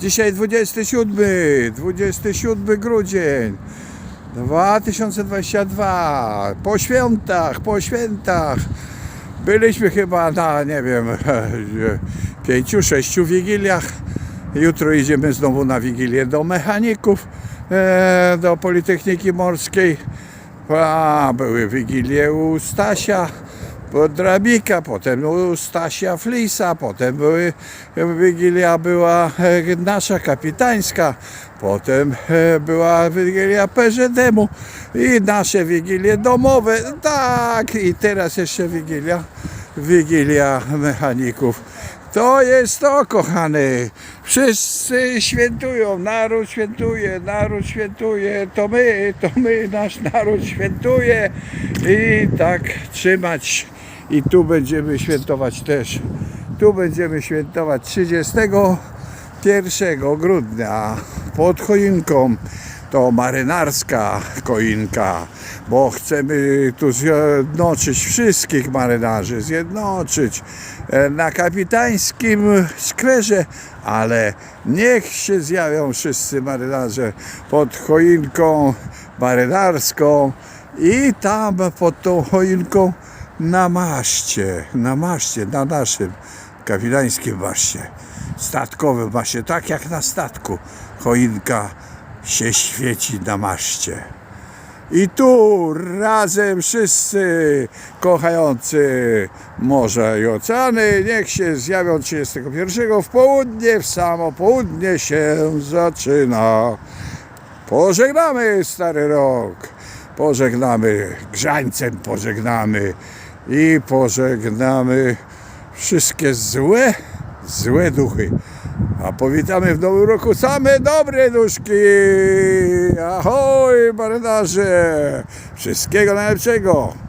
Dzisiaj 27, 27 grudzień 2022. Po świętach, po świętach. Byliśmy chyba na, nie wiem, pięciu, sześciu wigiliach. Jutro idziemy znowu na wigilię do mechaników, e, do Politechniki Morskiej. A, były wigilie u Stasia Drabika, potem u Stasia Flisa, potem były, wigilia była e, nasza kapitańska, potem e, była wigilia PZM-u i nasze wigilie domowe. Tak, i teraz jeszcze wigilia, wigilia mechaników. To jest to, kochany. Wszyscy świętują, naród świętuje, naród świętuje, to my, to my, nasz naród świętuje i tak trzymać. I tu będziemy świętować też. Tu będziemy świętować 31 grudnia pod choinką. To marynarska choinka, bo chcemy tu zjednoczyć wszystkich marynarzy, zjednoczyć e, na kapitańskim skwerze, ale niech się zjawią wszyscy marynarze pod choinką marynarską i tam pod tą choinką na maszcie, na maszcie, na naszym kapitańskim maszcie, statkowym maszcie, tak jak na statku. Choinka się świeci na maszcie. I tu razem wszyscy kochający morza i oceany niech się zjawią 31 w południe, w samo południe się zaczyna. Pożegnamy stary rok, pożegnamy grzańcem, pożegnamy i pożegnamy wszystkie złe, złe duchy. A powitamy w nowym roku same dobre duszki. Ahoj marynarze! Wszystkiego najlepszego!